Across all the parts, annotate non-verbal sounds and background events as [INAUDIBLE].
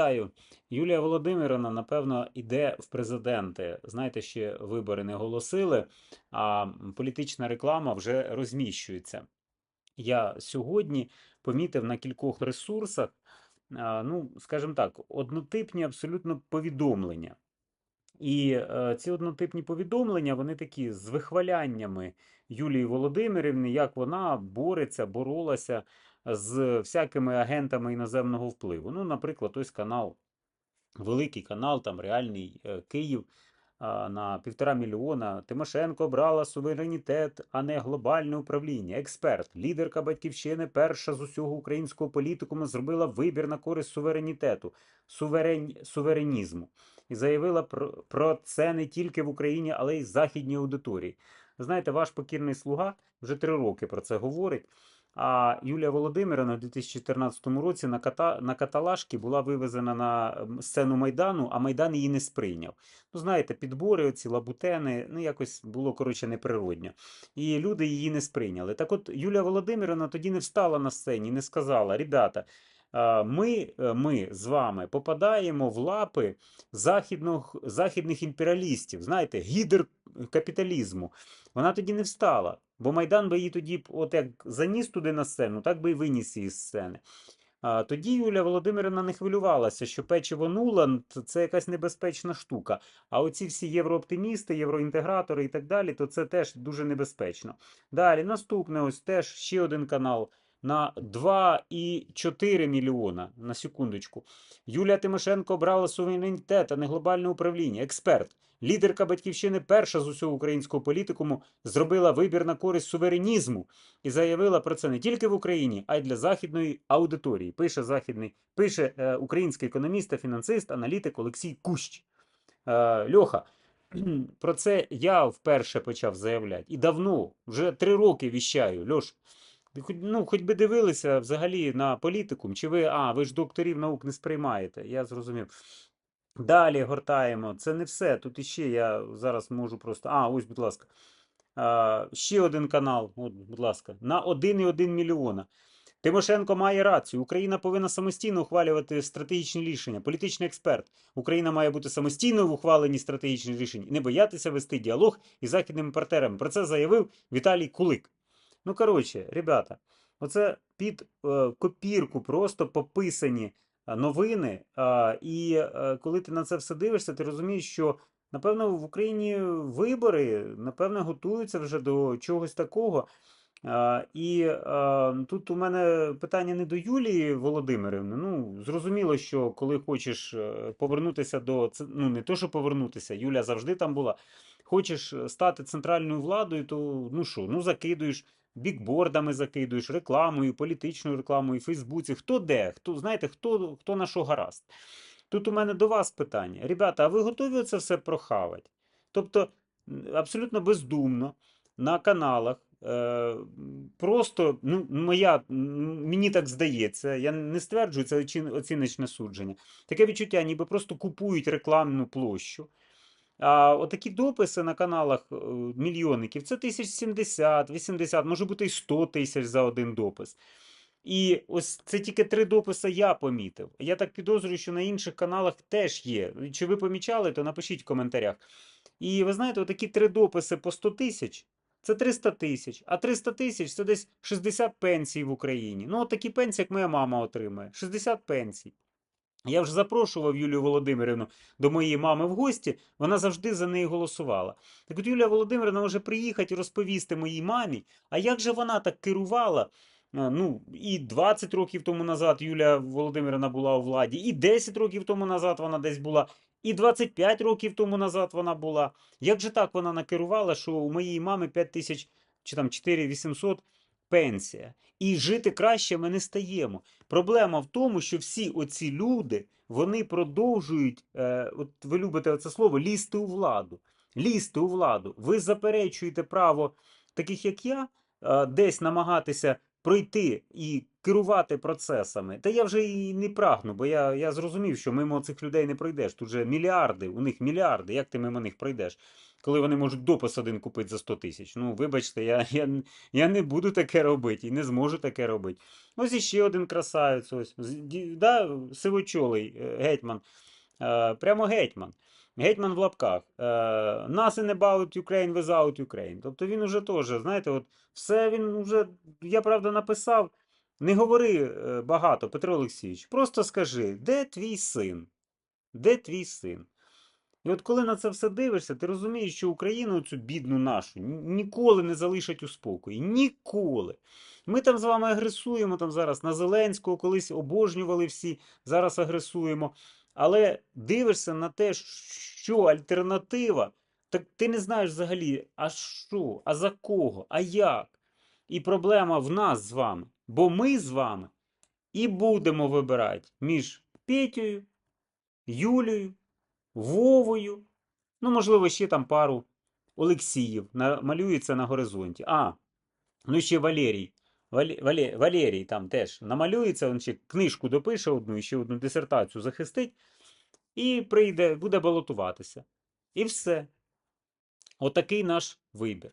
Вітаю. Юлія Володимирівна, напевно, іде в президенти. Знаєте, ще вибори не оголосили, а політична реклама вже розміщується. Я сьогодні помітив на кількох ресурсах, ну, скажімо так, однотипні абсолютно повідомлення. І е, ці однотипні повідомлення, вони такі з вихваляннями Юлії Володимирівни, як вона бореться, боролася з всякими агентами іноземного впливу. Ну, наприклад, ось канал, великий канал, там реальний е, Київ на півтора мільйона. Тимошенко брала суверенітет, а не глобальне управління. Експерт, лідерка батьківщини, перша з усього українського політикуму зробила вибір на користь суверенітету, суверен... суверенізму. І заявила про, про це не тільки в Україні, але й західній аудиторії. Знаєте, ваш покірний слуга вже три роки про це говорить. А Юлія Володимирівна у 2014 році на, ката... на каталажки була вивезена на сцену Майдану, а Майдан її не сприйняв. Ну, знаєте, підбори, оці лабутени, ну якось було коротше неприродньо. І люди її не сприйняли. Так от Юлія Володимирівна тоді не встала на сцені, не сказала: ребята, ми, е, ми з вами попадаємо в лапи західних, західних імперіалістів, знаєте, гідеркапіталізму. Вона тоді не встала, бо Майдан би її тоді, от як заніс туди на сцену, так би і виніс її з сцени. А, тоді Юлія Володимирівна не хвилювалася, що печиво Нуланд це якась небезпечна штука. А оці всі єврооптимісти, євроінтегратори і так далі, то це теж дуже небезпечно. Далі, наступне, ось теж ще один канал на 2,4 мільйона на секундочку. Юлія Тимошенко брала суверенітет, а не глобальне управління. Експерт. Лідерка батьківщини, перша з усього українського політикуму, зробила вибір на користь суверенізму і заявила про це не тільки в Україні, а й для західної аудиторії. Пише західний, пише е, український економіст фінансист, аналітик Олексій Кущ. Е, Льоха, [CLEARS THROAT] про це я вперше почав заявляти. І давно, вже три роки віщаю. Льош, ну, хоч би дивилися взагалі на політикум, чи ви, а, ви ж докторів наук не сприймаєте, я зрозумів. Далі гортаємо. Це не все. Тут іще я зараз можу просто. А, ось, будь ласка. А, ще один канал, от, будь ласка, на 1,1 мільйона. Тимошенко має рацію. Україна повинна самостійно ухвалювати стратегічні рішення. Політичний експерт. Україна має бути самостійною в ухваленні стратегічних рішень не боятися вести діалог із західними партнерами. Про це заявив Віталій Кулик. Ну, коротше, ребята, оце під е, копірку просто пописані е, новини. А, і е, коли ти на це все дивишся, ти розумієш, що напевно в Україні вибори, напевно, готуються вже до чогось такого. А, і а, тут у мене питання не до Юлії Володимирівни. Ну, зрозуміло, що коли хочеш е, повернутися до ну не то, що повернутися, Юля завжди там була. Хочеш е, стати центральною владою, то ну що, ну закидуєш бікбордами, закидуєш рекламою, політичною рекламою, Фейсбуці. Хто де? Хто знаєте, хто, хто на що гаразд? Тут у мене до вас питання. Ребята, а ви готові це все прохавати? Тобто, абсолютно бездумно на каналах. Е, просто ну, моя, мені так здається, я не стверджую це оціночне судження. Таке відчуття, ніби просто купують рекламну площу. А отакі дописи на каналах е, мільйонників це тисяч 70, 80, може бути і 100 тисяч за один допис. І ось це тільки три дописи я помітив. Я так підозрюю, що на інших каналах теж є. Чи ви помічали, то напишіть в коментарях. І ви знаєте, отакі три дописи по 100 тисяч це 300 тисяч. А 300 тисяч це десь 60 пенсій в Україні. Ну, от такі пенсії, як моя мама отримує. 60 пенсій. Я вже запрошував Юлію Володимирівну до моєї мами в гості, вона завжди за неї голосувала. Так от Юлія Володимирівна може приїхати і розповісти моїй мамі, а як же вона так керувала? Ну, і 20 років тому назад Юлія Володимирівна була у владі, і 10 років тому назад вона десь була, і 25 років тому назад вона була. Як же так вона накерувала, що у моєї мами 5 тисяч чи там 4800 пенсія? І жити краще ми не стаємо. Проблема в тому, що всі оці люди вони продовжують, е, от ви любите це слово, лізти у владу. Лізти у владу. Ви заперечуєте право таких, як я, е, десь намагатися пройти і керувати процесами. Та я вже і не прагну, бо я, я зрозумів, що мимо цих людей не пройдеш. Тут же мільярди, у них мільярди. Як ти мимо них пройдеш? Коли вони можуть допис один купити за 100 тисяч. Ну, вибачте, я, я, я не буду таке робити і не зможу таке робити. Ось іще один красавець, ось, да, сивочолий е, гетьман. Е, Прямо гетьман. Гетьман в лапках. Е, Nothing about Ukraine without Ukraine. Тобто він уже теж, знаєте, от все він уже, я правда написав. Не говори багато, Петро Олексійович. Просто скажи, де твій син? Де твій син? І от коли на це все дивишся, ти розумієш, що Україну цю бідну нашу ніколи не залишать у спокої. Ніколи. Ми там з вами агресуємо там зараз на Зеленського, колись обожнювали всі, зараз агресуємо. Але дивишся на те, що альтернатива, так ти не знаєш взагалі, а що, а за кого, а як. І проблема в нас з вами. Бо ми з вами і будемо вибирати між Петєю, Юлією, Вовою, ну, можливо, ще там пару Олексіїв малюється на горизонті. А, ну ще Валерій. Валі, Вале- Валерій там теж намалюється, він ще книжку допише одну, ще одну дисертацію захистить, і прийде, буде балотуватися. І все. Отакий наш вибір.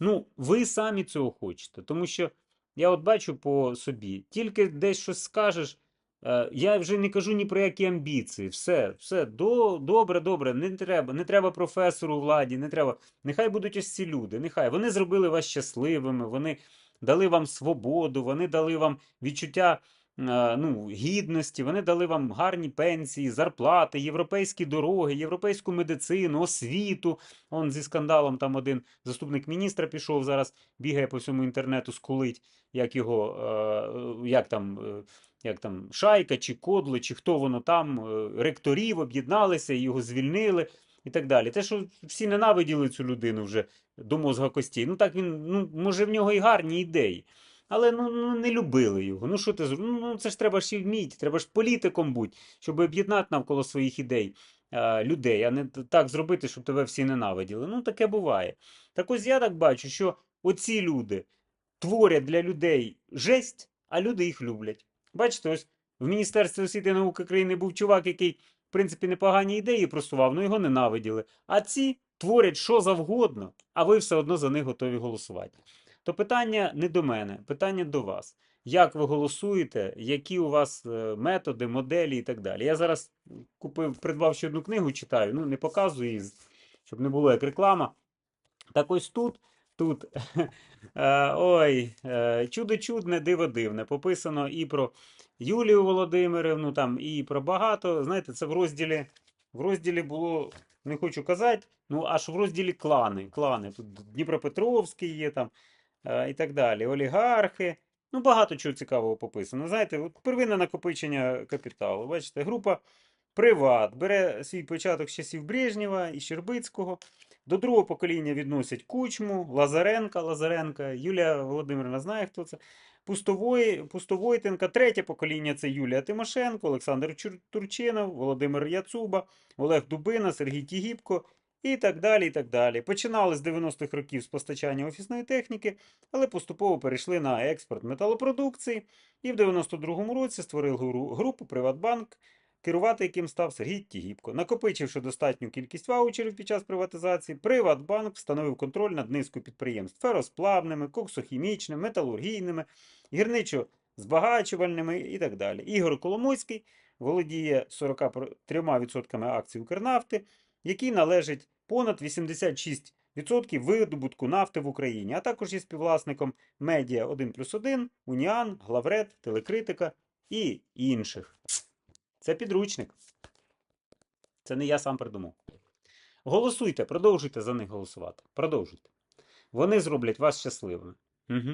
Ну, ви самі цього хочете, тому що я от бачу по собі, тільки десь щось скажеш, я вже не кажу ні про які амбіції. Все, все, до, добре, добре, не треба, не треба професору владі, не треба. Нехай будуть ось ці люди, нехай. Вони зробили вас щасливими, вони дали вам свободу, вони дали вам відчуття е, ну, гідності, вони дали вам гарні пенсії, зарплати, європейські дороги, європейську медицину, освіту. Он зі скандалом там один заступник міністра пішов зараз, бігає по всьому інтернету, скулить, як його, е, як там, е, як там шайка, чи кодли, чи хто воно там, е, ректорів об'єдналися, його звільнили і так далі. Те, що всі ненавиділи цю людину вже до мозга костей. Ну так він, ну, може, в нього і гарні ідеї. Але ну, ну не любили його. Ну що ти ну, ну це ж треба ж і вміти, треба ж політиком бути, щоб об'єднати навколо своїх ідей е, людей, а не так зробити, щоб тебе всі ненавиділи. Ну таке буває. Так ось я так бачу, що оці люди творять для людей жесть, а люди їх люблять. Бачите, ось в Міністерстві освіти і науки країни був чувак, який, в принципі, непогані ідеї просував, але його ненавиділи. А ці творять що завгодно, а ви все одно за них готові голосувати. То питання не до мене, питання до вас. Як ви голосуєте, які у вас е, методи, моделі і так далі. Я зараз купив, придбав ще одну книгу, читаю, ну не показую її, щоб не було як реклама. Так ось тут, тут, [LAUGHS] е, ой, е, чудо чудне, диво дивне. Пописано і про Юлію Володимирівну, там, і про багато. Знаєте, це в розділі, в розділі було, не хочу казати, ну аж в розділі клани. клани. Тут Дніпропетровський є там е, і так далі. Олігархи. Ну, багато чого цікавого пописано. Знаєте, от первинне накопичення капіталу. Бачите, група Приват бере свій початок з часів Брежнєва і Щербицького. До другого покоління відносять Кучму, Лазаренка, Лазаренка, Юлія Володимирівна знає, хто це. Пустової, Пустовойтенка, третє покоління це Юлія Тимошенко, Олександр Турчинов, Володимир Яцуба, Олег Дубина, Сергій Тігіпко і так далі. і так далі. Починали з 90-х років з постачання офісної техніки, але поступово перейшли на експорт металопродукції і в 92-му році створили гру- групу Приватбанк, керувати яким став Сергій Тігіпко. Накопичивши достатню кількість ваучерів під час приватизації, Приватбанк встановив контроль над низкою підприємств феросплавними, коксохімічними, металургійними, гірничо-збагачувальними і так далі. Ігор Коломойський володіє 43% акцій Укрнафти, який належить понад 86% видобутку нафти в Україні, а також є співвласником Медіа 1 плюс 1, Уніан, Главред, Телекритика і інших. Це підручник. Це не я сам придумав. Голосуйте, продовжуйте за них голосувати. Продовжуйте. Вони зроблять вас щасливими. Угу.